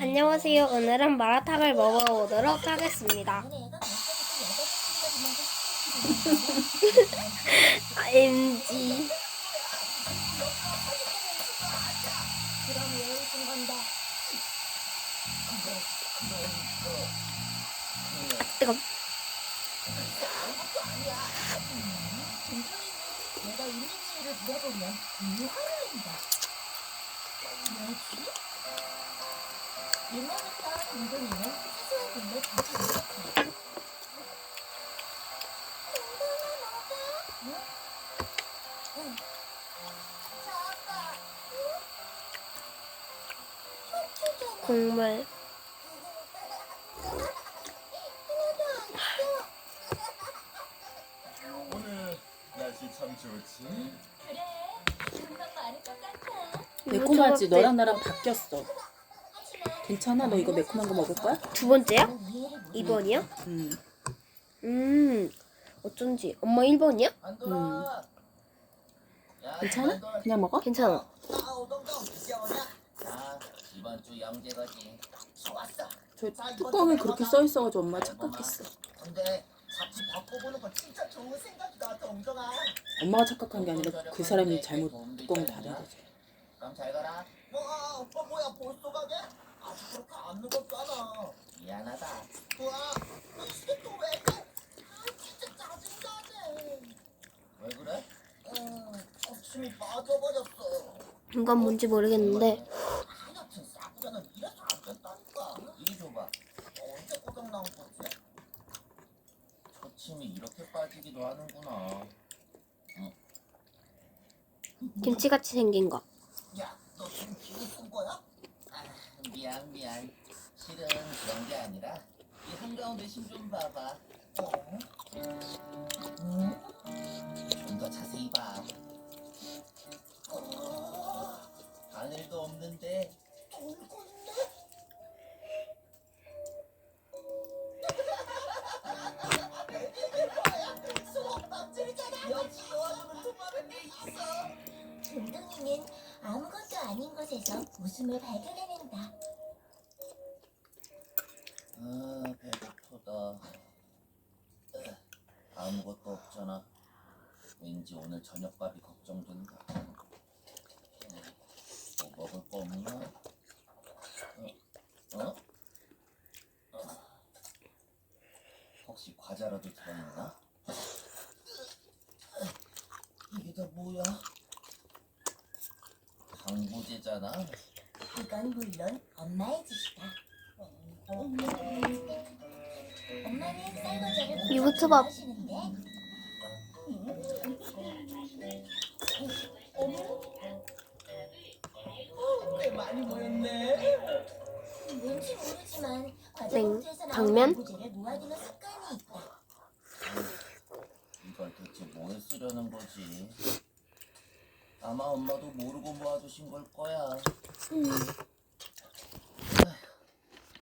안녕하세요. 오늘은 마라탕을 먹어보도록 하겠습니다. 아, MG. 뜨거. 내가 있는 이유를 물어보면 이유화를 한다. 동동이는. 동동아? 응? 응. 응? 국물. 오늘 날씨 참 좋지? 그래. 금방 마를 것 같아. 매콤하지? 초밥집. 너랑 나랑 바뀌었어. 괜찮아? 너 이거 매콤한 거 먹을 거야? 두못 2번이요? 음. 음. 어쩐지. 엄마 1번이요? 음. 괜찮아? 그냥 먹어? 괜찮아. 아. 저 뚜껑에 그렇게 써 있어가지고 엄마 착각했어. 근데 같이 바꿔보는 건 진짜 좋은 생각이다, 동정아. 엄마가 착각한 게 아니라 그 사람이 잘못 뚜껑을 닫은 거지. 그럼 잘 가라. 와, 오빠 뭐야, 벌써 가게? 그렇게 안 늦었잖아. 미안하다. 와, 이게 또 왜? 그래? 아, 진짜 짜증나네. 왜 그래? 어, 거침이 빠져버렸어. 이건 뭔지 모르겠는데. 하여튼 싸구려는 이래서 안 된다니까. 이리 줘봐. 언제 고장 나온 거지? 초침이 이렇게 빠지기도 하는구나. 김치같이 생긴 거. 야, 너 지금 기분 쓴 거야? 아, 미안 미안. 실은 그런 게 아니라 이 한가운데 심좀 봐봐. 어? 응? 좀더 자세히 봐. 어? 바늘도 없는데 돌고 있네. 있어. 동동이는 아무것도 아닌 곳에서 웃음을 발견해낸다. 아 배고프다. 으, 없잖아. 왠지 오늘 저녁밥이 걱정된다. 뭐 먹을 거 없나? 어? 어? 혹시 과자라도 들어있나? 이게 다 뭐야? 방부제잖아. 이건 물론 엄마의 짓이다. 엄마는 쌀과자를 유부초밥. 많이 모였네. 왠지 모르지만 과자. 봉투에서 나온 당면? 모아두는 습관이 있다. 이걸 대체 뭐에 쓰려는 거지? 아마 엄마도 모르고 모아두신 걸 거야.